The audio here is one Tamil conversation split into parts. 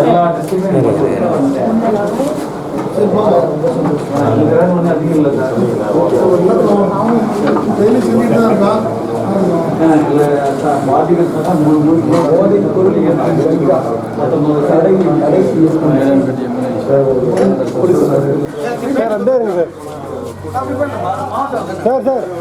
எல்லா டிஸ்ட்ரிக்ட்லையும் அதிகம் இல்லை சார்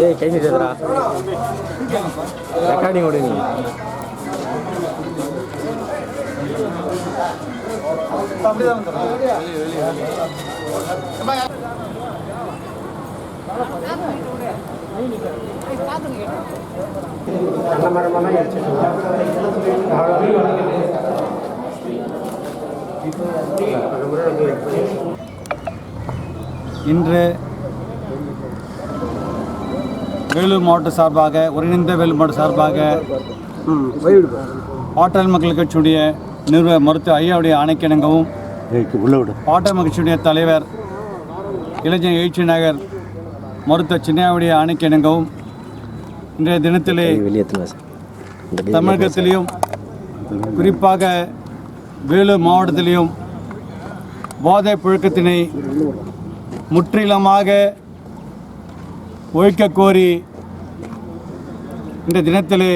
ஏய் கை நீட்டுறா ரெக்கார்டிங் இன்று வேலூர் மாவட்ட சார்பாக ஒருங்கிணைந்த வேலூர் மாவட்ட சார்பாக பாட்டாளி மக்கள் கட்சியுடைய நிறுவ மருத்துவ ஐயாவுடைய ஆணைக்கிணங்கவும் பாட்டாளி மக்கள் கட்சியுடைய தலைவர் இளைஞர் எழுச்சி நகர் மருத்துவ சின்னையாவுடைய ஆணைக்கிணங்கவும் இன்றைய தினத்திலே தமிழகத்திலையும் குறிப்பாக வேலூர் மாவட்டத்திலையும் போதை புழக்கத்தினை முற்றிலுமாக ஒழிக்க கோரி இந்த தினத்திலே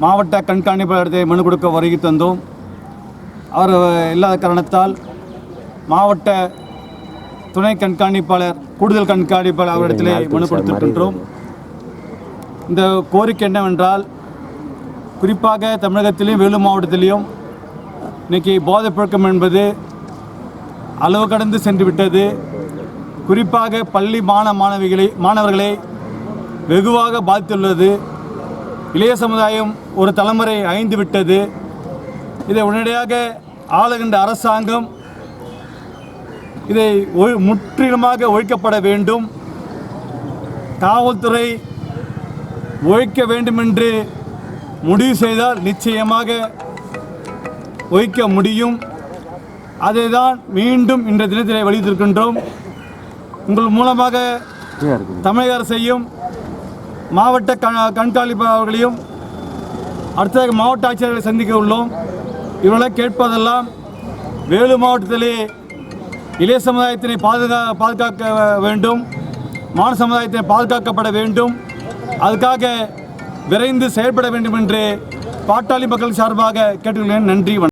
மாவட்ட கண்காணிப்பாளர்களை மனு கொடுக்க வருகை தந்தோம். அவர் இல்லாத காரணத்தால் மாவட்ட துணை கண்காணிப்பாளர் கூடுதல் கண்காணிப்பாளர் அவரிடத்திலே மனு கொடுத்திருக்கின்றோம் இந்த கோரிக்கை என்னவென்றால் குறிப்பாக தமிழகத்திலையும் வேலூர் மாவட்டத்திலையும் இன்னைக்கு போதைப் பழக்கம் என்பது அளவு கடந்து சென்று விட்டது குறிப்பாக பள்ளி மாண மாணவிகளை மாணவர்களை வெகுவாக பாதித்துள்ளது. இளைய சமுதாயம் ஒரு தலைமுறை அழிந்து விட்டது இதை உடனடியாக ஆளுகின்ற அரசாங்கம் இதை முற்றிலுமாக ஒழிக்கப்பட வேண்டும். காவல்துறை ஒழிக்க வேண்டுமென்று முடிவு செய்தால் நிச்சயமாக ஒழிக்க முடியும். அதை தான் மீண்டும் இன்ற தினத்திலே வலியுறுத்திருக்கின்றோம் உங்கள் மூலமாக தமிழக அரசையும் மாவட்ட க- கண்காணிப்பாளர்களையும் அடுத்ததாக மாவட்ட ஆட்சியர்களை சந்திக்க உள்ளோம். இவர்களை கேட்பதெல்லாம் வேலூர் மாவட்டத்திலே இளைய சமுதாயத்தினை பாதுகா பாதுகாக்க வேண்டும். மாண சமுதாயத்தினை பாதுகாக்கப்பட வேண்டும். அதுக்காக விரைந்து செயல்பட வேண்டும் என்று பாட்டாளி மக்கள் சார்பாக கேட்டுக்கொள்கிறேன். நன்றி வணக்கம்.